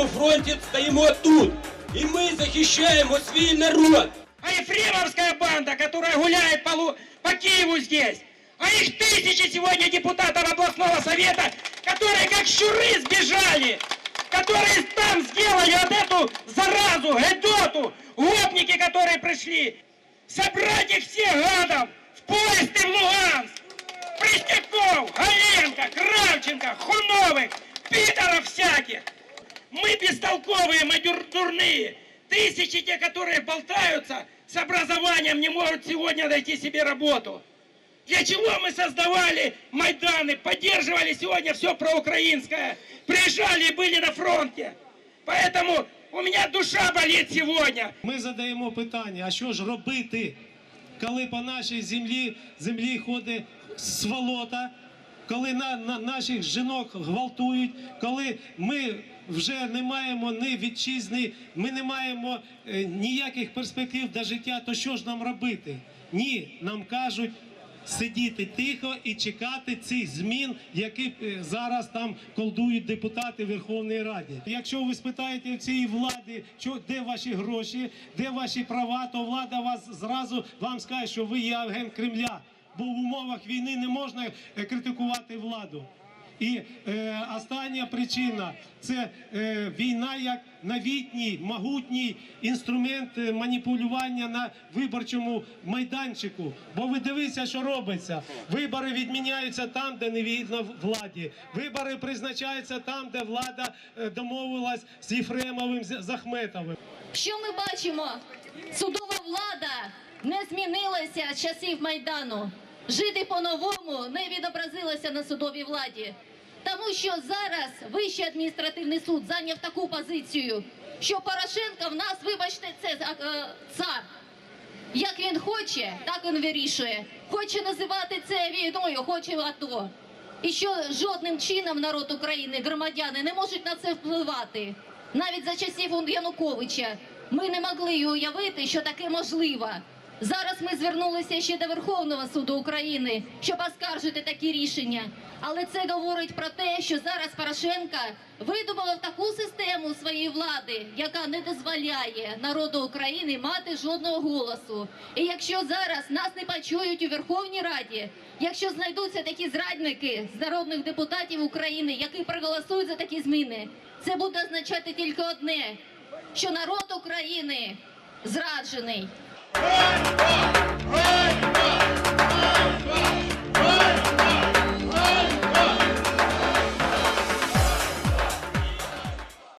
майданці стоїмо тут. І ми захищаємо свій народ. А Ефремовская банда, которая гуляет по, Лу- по Киеву здесь. А их тысячи сегодня депутатов областного совета, которые как щуры сбежали. Которые там сделали вот эту заразу, гедоту. Гопники, которые пришли. Собрать их всех гадов в поезд и в Луганск. Пресняков, Галенко, Кравченко, Хуновых, Питеров всяких. Мы бестолковые, мы дур- дурные. Тысячи те, которые болтаются с образованием, не могут сегодня найти себе работу. Для чего мы создавали Майданы, поддерживали сегодня все проукраинское, приезжали и были на фронте. Поэтому у меня душа болит сегодня. Ми задаємо питання: а що ж робити, коли по нашій землі землі ходить сволота, коли на, на наших жінок гвалтують, коли ми вже не маємо ні вітчизни, ми не маємо е, ніяких перспектив до життя, то що ж нам робити? Ні, нам кажуть. Сидіти тихо і чекати цих змін, які е, зараз там колдують депутати Верховної Ради. Якщо ви спитаєте цієї влади, де ваші гроші, де ваші права, то влада вас зразу вам скаже, що ви є агент Кремля. Бо в умовах війни не можна е, критикувати владу. І е, остання причина це е, війна як новітній, могутній інструмент е, маніпулювання на виборчому майданчику. Бо ви дивіться, що робиться. Вибори відміняються там, де не видно владі. Вибори призначаються там, де влада е, домовилась з Єфремовим з з Ахметовим. Що ми бачимо? Судова не змінилася з часів Майдану. Жити по-новому не відобразилося на судовій владі. Тому що зараз Вищий адміністративний суд зайняв таку позицію, що Порошенко в нас, вибачте, це е, цар. Як він хоче, так він вирішує. Хоче називати це війною, хоче АТО. І що жодним чином народ України, громадяни не можуть на це впливати. Навіть за часів Януковича ми не могли уявити, що таке можливо. Зараз ми звернулися ще до Верховного суду України, щоб оскаржити такі рішення. Але це говорить про те, що зараз Порошенка видумав таку систему своєї влади, яка не дозволяє народу України мати жодного голосу. І якщо зараз нас не почують у Верховній Раді, якщо знайдуться такі зрадники з народних депутатів України, які проголосують за такі зміни, це буде означати тільки одне: що народ України зраджений. Vai, vai, vai.